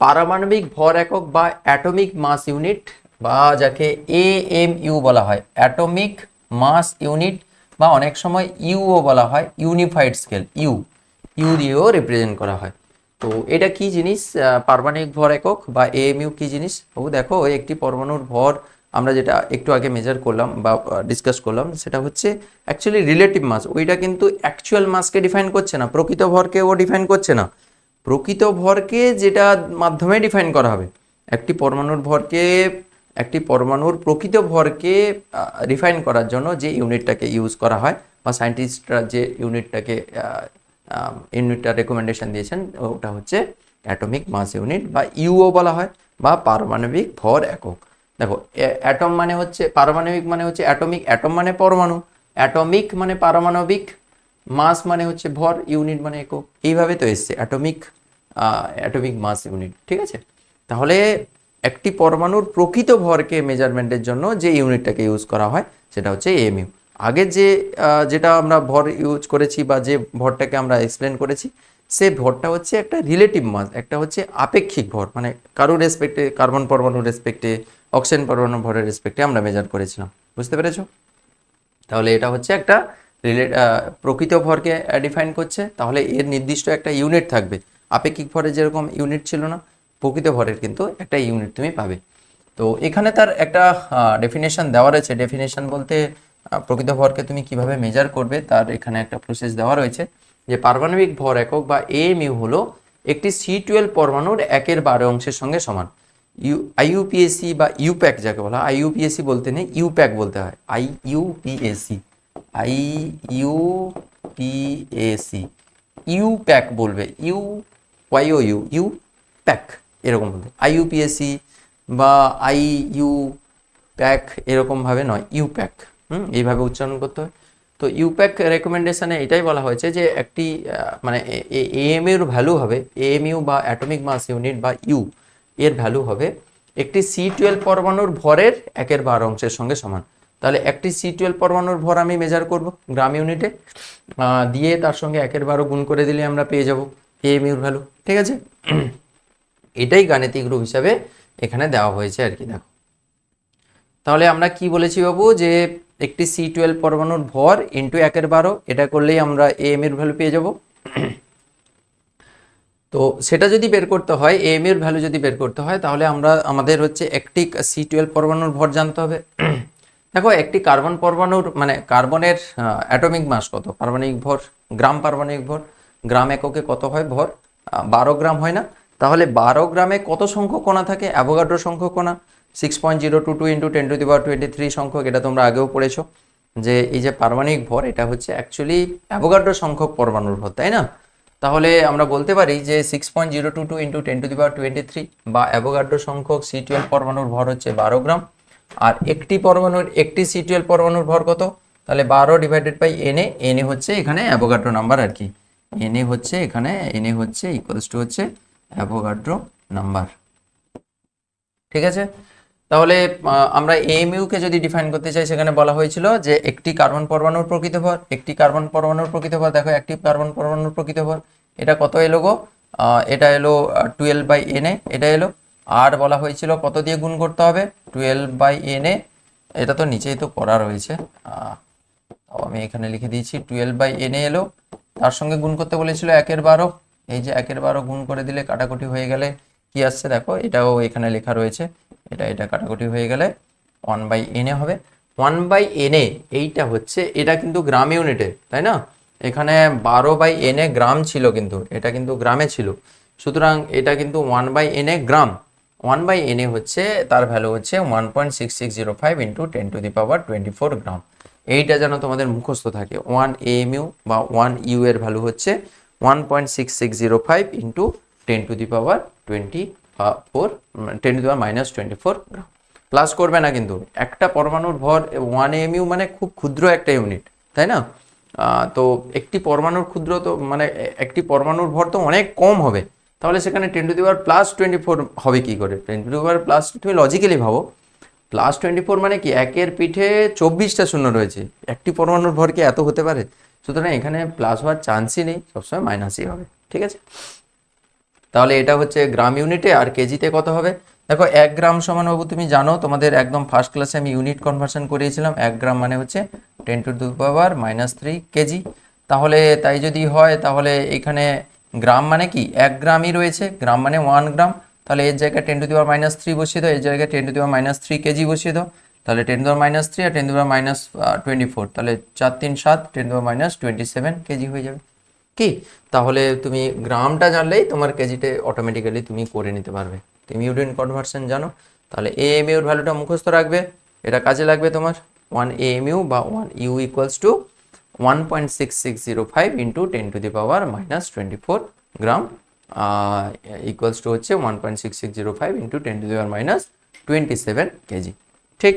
পারমাণবিক ভর একক বা অ্যাটমিক মাস ইউনিট বা যাকে এ এম ইউ বলা হয়। অ্যাটমিক মাস ইউনিট বা অনেক সময় ইউও বলা হয়, ইউনিফাইড স্কেল, ইউ। ইউ দিয়েও রিপ্রেজেন্ট করা হয়। তো এটা কি জিনিস? পারমাণবিক ভর একক বা এএমইউ কি জিনিস? ও দেখো একটি পরমাণুর ভর আমরা যেটা একটু আগে মেজার করলাম বা ডিসকাস করলাম, সেটা হচ্ছে অ্যাকচুয়ালি রিলেটিভ মাস ওইটা কিন্তু অ্যাকচুয়াল মাসকে ডিফাইন করছে না, প্রকৃত ভরকে ও ডিফাইন করছে না। প্রকৃত ভরকে যেটা মাধ্যমে ডিফাইন করা হবে। একটি পরমাণুর ভরকে, একটি পরমাণুর প্রকৃত ভরকে রিফাইন করার জন্য যে ইউনিটটাকে ইউজ করা হয় বা সায়েন্টিস্টরা যে ইউনিটটাকে ইউনিটটা রেকমেন্ডেশন দিয়েছেন, ওটা হচ্ছে অ্যাটমিক মাস ইউনিট বা ইউও বলা হয় বা পারমাণবিক ভর একক। দেখো অ্যাটম মানে হচ্ছে, পারমাণবিক মানে হচ্ছে অ্যাটমিক অ্যাটম মানে পরমাণু অ্যাটমিক মানে পারমাণবিক মাস মানে হচ্ছে ভর ইউনিট মানে একক। এইভাবে তো এসছে অ্যাটমিক অ্যাটমিক মাস ইউনিট, ঠিক আছে? তাহলে একটি পরমাণুর প্রকৃত ভরকে মেজারমেন্টের জন্য যে ইউনিটটাকে ইউজ করা হয়, সেটা হচ্ছে এমইউ আগে যে যেটা আমরা ভর ইউজ করেছি বা যে ভরটাকে আমরা এক্সপ্লেন করেছি, সে ভরটা হচ্ছে একটা রিলেটিভ মাস একটা হচ্ছে আপেক্ষিক ভর মানে কারোর রেসপেক্টে কার্বন পরমাণুর রেসপেক্টে অক্সিজেন পরমাণু ভরের রেসপেক্টে আমরা মেজার করেছিলাম। বুঝতে পেরেছ? তাহলে এটা হচ্ছে একটা রিলেট প্রকৃত ভরকে ডিফাইন করছে। তাহলে এর নির্দিষ্ট একটা ইউনিট থাকবে। আপেক্ষিক ভরের যেরকম ইউনিট ছিল না, প্রকৃত ভরের কিন্তু একটা ইউনিট তুমি পাবে। তো এখানে তার একটা ডেফিনেশন দেওয়া রয়েছে। ডেফিনেশন বলতে প্রকৃত ভরকে তুমি কীভাবে মেজার করবে, তার এখানে একটা প্রসেস দেওয়া রয়েছে যে পারমাণবিক ভর একক বা এএমইউ হলো একটি সি টুয়েলভ পরমাণুর একের বারো অংশের সঙ্গে সমান। ইউ আইইউপিএসসি বা ইউপ্যাক যাকে বলা হয় আইইউপিএসসি বলতে নেই ইউপ্যাক বলতে হয়। I UPSC I UPSC IUPAC বলবে। ইউ ওয়াইও ইউ ইউ প্যাক এরকম বলবে আইইউপিএসসি বা আই ইউ প্যাক এরকমভাবে নয় ইউ প্যাক হুম, এইভাবে উচ্চারণ করতে হয়। তো ইউপ্যাক রেকমেন্ডেশনে এটাই বলা হয়েছে যে একটি মানে এএম এর ভ্যালু হবে এএমইউ বা অ্যাটমিক মাস ইউনিট বা ইউ এর ভ্যালু হবে একটি সি টুয়েলভ পরমাণুর ভরের একের বার অংশের সঙ্গে সমান। তাহলে একটি সি টুয়েলভ পরমাণুর ভর আমি মেজার করব গ্রাম ইউনিটে দিয়ে তার সঙ্গে একের বারও গুণ করে দিলে আমরা পেয়ে যাব এএমইউর ভ্যালু ঠিক আছে? এটাই গাণিতিক রূপ হিসাবে এখানে দেওয়া হয়েছে আর কি, দেখো। তাহলে আমরা কি বলেছি বাবু? যে একটি সি টুয়েলভ পরমাণুর ভর ইন্টু একের বারো, এটা করলেই আমরা এ এম এর ভ্যালু পেয়ে যাব। তো সেটা যদি বের করতে হয় এ এম এর ভ্যালু যদি বের করতে হয়, তাহলে আমরা, আমাদের হচ্ছে একটি সি টুয়েলভ পরমাণুর ভর জানতে হবে। দেখো, একটি কার্বন পরমাণুর মানে কার্বনের অ্যাটমিক মাস কত? পারমাণবিক ভর, গ্রাম পারমাণবিক ভর। গ্রাম এককে কত হয়? ভর। বারো গ্রাম হয় না। তাহলে বারো গ্রামে কত সংখ্যক কণা থাকে? অ্যাভোগাড্রো সংখ্যক কণা six point zero two two into ten to the power twenty three সংখ্যক, এটা তোমরা আগেও পড়েছো। যে এই যে পারমাণবিক ভর, এটা হচ্ছে অ্যাকচুয়ালি অ্যাভোগাড্রো সংখ্যক পরমাণুর ভর, তাই না? তাহলে আমরা বলতে পারি যে six point zero two two into ten to the power twenty three বা অ্যাভোগাড্রো সংখ্যক সি টুয়েলভ পরমাণুর ভর হচ্ছে বারো গ্রাম। আর একটি পরমাণুর, একটি সি টুয়েলভ পরমাণুর ভর কত? তাহলে বারো ডিভাইডেড বাই এনে এনে হচ্ছে এখানে অ্যাভোগাড্রো নাম্বার আর কি। এনে হচ্ছে এখানে এনে হচ্ছে ইকুয়ালস টু হচ্ছে অ্যাভোগাড্রো নাম্বার ঠিক আছে? তাহলে আমরা এএমইউ কে যদি ডিফাইন করতে চাই, সেখানে বলা হয়েছিল যে একটি কার্বন পরমাণুর প্রকৃত ভর একটি কার্বন পরমাণুর প্রকৃত ভর দেখো একটি কার্বন পরমাণুর প্রকৃত ভর এটা কত এলো গো? এটা এলো টুয়েলভ বাই এনে এটা এলো। আর বলা হয়েছিল কত দিয়ে গুণ করতে হবে? টুয়েলভ বাই এনে এটা তো নিচেই তো করা রয়েছে। আমি এখানে লিখে দিয়েছি টুয়েলভ বাই এনে এলো। তার সঙ্গে গুণ করতে বলেছিল একের বারো। এই যে একের বারো গুণ করে দিলে কাটাকুটি হয়ে গেলে কি আসছে দেখো, এটাও এখানে লেখা রয়েছে। এটা এটা কাটাকুটি হয়ে গেলে ওয়ান বাই এনে হবে। ওয়ান বাই এনে এইটা হচ্ছে, এটা কিন্তু গ্রাম ইউনিটে তাই না? এখানে বারো বাই এনে গ্রাম ছিল কিন্তু, এটা কিন্তু গ্রামে ছিল। সুতরাং এটা কিন্তু ওয়ান বাই এনে গ্রাম। ওয়ান বাই এনে হচ্ছে, তার ভ্যালু হচ্ছে one point six six zero five into ten to the power twenty four gram. এইটা যেন তোমাদের মুখস্থ থাকে। ওয়ান এএমইউ বা ওয়ান ইউ এর ভ্যালু হচ্ছে one point six six zero five into ten to the power twenty four ten to the power minus twenty four gram plus করবে না কিন্তু। একটা পরমাণুর ভর ওয়ান এমইউ মানে খুব ক্ষুদ্র একটা ইউনিট তাই না? তো একটি পরমাণুর ক্ষুদ্র তো মানে একটি পরমাণুর ভর তো অনেক কম হবে। তাহলে সেখানে ten to the power plus twenty four হবে কী করে? Ten to the power plus তুমি লজিক্যালি ভাবো। প্লাস টোয়েন্টি ফোর মানে কি? একের পিঠে চব্বিশটা শূন্য রয়েছে। একটি পরমাণুর ভর কি এত হতে পারে। সুতরাং এখানে প্লাস হওয়ার চান্সই নেই। সবসময় মাইনাসই হবে। ঠিক আছে? তাহলে এটা হচ্ছে গ্রাম ইউনিটে আর কেজিতে কত হবে? দেখো, এক গ্রাম সমান বাবু, তুমি জানো, তোমাদের একদম ফার্স্ট ক্লাসে আমি ইউনিট কনভার্সন করিয়েছিলাম। এক গ্রাম মানে হচ্ছে টেন টু দু পাওয়ার মাইনাস থ্রি কেজি। তাহলে তাই যদি হয়, তাহলে এখানে গ্রাম মানে কি? এক গ্রামই রয়েছে। গ্রাম মানে ওয়ান গ্রাম তাহলে এর জায়গায় ten to the power minus three বসিয়ে দাও, এর জায়গায় ten to the power minus three KG বসিয়ে দাও, তাহলে ten to minus three R ten to minus twenty four তাহলে চার তিন সাত ten to minus twenty seven KG হয়ে যাবে। কি? তাহলে তুমি গ্রামটা জানলেই তোমার কেজিতে অটোমেটিক্যালি তুমি করে নিতে পারবে। তুমি ইউনিট কনভার্সন জানো, তাহলে এ এম ইউর ভ্যালুটা মুখস্থ রাখবে, এটা কাজে লাগবে তোমার ওয়ান এ এম ইউ বা one U equals to one point six six zero five into ten to the power minus twenty four gram equals to হচ্ছে one point six six zero five into ten to the power minus twenty seven KG ঠিক?